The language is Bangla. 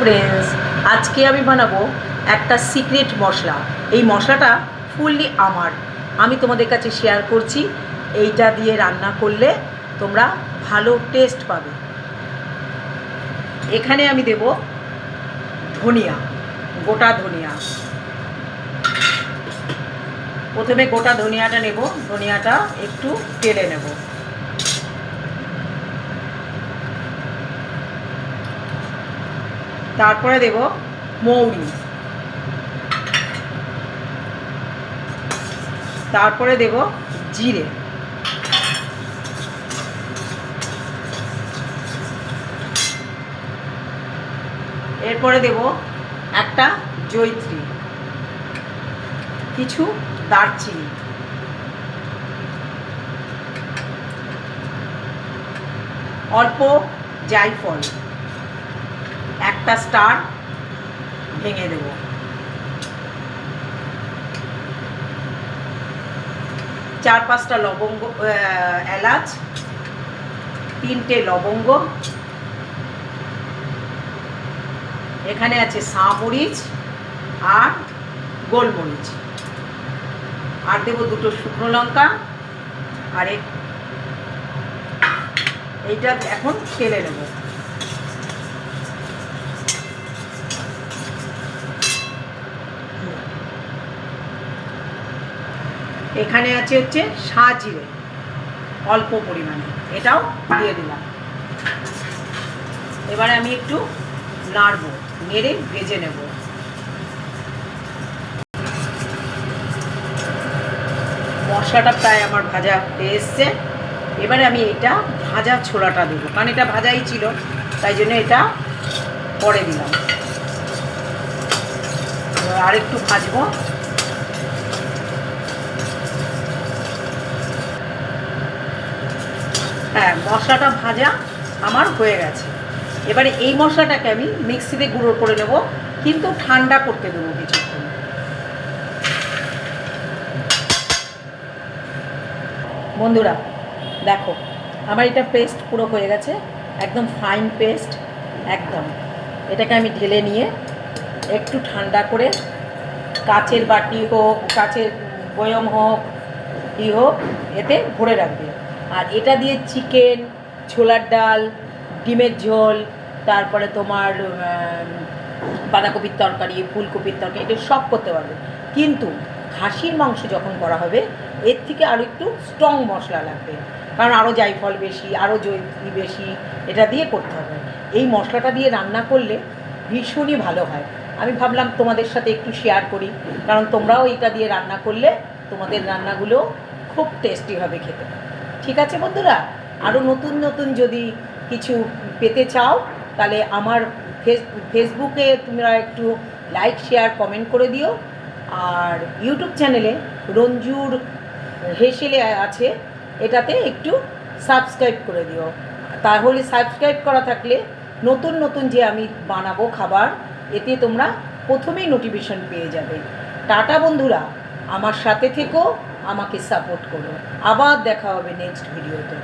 ফ্রেন্ডস আজকে আমি বানাবো একটা সিক্রেট মশলা। এই মশলাটা ফুললি আমার। আমি তোমাদের কাছে শেয়ার করছি। এইটা দিয়ে রান্না করলে তোমরা ভালো টেস্ট পাবে। এখানে আমি দেব ধনিয়া, গোটা ধনিয়া। প্রথমে গোটা ধনিয়াটা নেব। ধনিয়াটা একটু তেলে নেব। তারপরে দেব মৌরি। তারপরে দেব জিরে। এরপরে দেব একটা জৈত্রী কিছু দারচিনি। অল্প জায়ফল। একটা স্টার ভেঙে দেব। চার পাঁচটা লবঙ্গ এলাচ, তিনটে লবঙ্গ। এখানে আছে সামরিচ আর গোলমরিচ। আর দেবো দুটো শুকনো লঙ্কা। আর এইটা এখন তেলে নেব এখানে আছে হচ্ছে সাজিরে অল্প পরিমাণে। এটাও দিয়ে দিলাম। এবারে আমি একটু নাড়বো, নেড়ে ভেজে নেব। মশলাটা প্রায় আমার ভাজা হয়ে এসছে। এবারে আমি এটা ভাজা ছোলাটা দেবো, কারণ এটা ভাজাই ছিল, তাই জন্য এটা পরে দিলাম। এবার আরেকটু ভাজবো। হ্যাঁ মশলাটা ভাজা আমার হয়ে গেছে। এবারে এই মশলাটাকে আমি মিক্সিতে গুঁড়ো করে নেব, কিন্তু ঠান্ডা করতে দেবো কিছুক্ষণ। বন্ধুরা, দেখো, আমার এটা পেস্ট পুরো হয়ে গেছে, একদম ফাইন পেস্ট, একদম। এটাকে আমি ঢেলে নিয়ে একটু ঠান্ডা করে কাচের বাটি হোক, কাচের বয়ম হোক, ই হোক, এতে ভরে রাখবে। আর এটা দিয়ে চিকেন, ছোলার ডাল, ডিমের ঝোল, তারপরে তোমার বাঁধাকপির তরকারি, ফুলকপির তরকারি, এটা সব করতে পারবে। কিন্তু খাসির মাংস যখন করা হবে, এর থেকে আরও একটু স্ট্রং মশলা লাগবে। কারণ আরও জায়ফল বেশি আরও জৈত্রী বেশি, এটা দিয়ে করতে হবে। এই মশলাটা দিয়ে রান্না করলে ভীষণই ভালো হয়। আমি ভাবলাম তোমাদের সাথে একটু শেয়ার করি, কারণ তোমরাও এটা দিয়ে রান্না করলে তোমাদের রান্নাগুলো খুব টেস্টি হবে খেতে। ঠিক আছে বন্ধুরা? আরও নতুন নতুন যদি কিছু পেতে চাও, তাহলে আমার ফেস, ফেসবুকে তোমরা একটু লাইক শেয়ার কমেন্ট করে দিও। আর ইউটিউব চ্যানেলে রঞ্জুর হেসেলে আছে, এটাতে একটু সাবস্ক্রাইব করে দিও। তাহলে সাবস্ক্রাইব করা থাকলে নতুন নতুন যে আমি বানাবো খাবার, এতে তোমরা প্রথমেই নোটিফিকেশন পেয়ে যাবে। টাটা বন্ধুরা, আমার সাথে থেকো। আমাকে সাপোর্ট করো। আবার দেখা হবে নেক্সট ভিডিওতে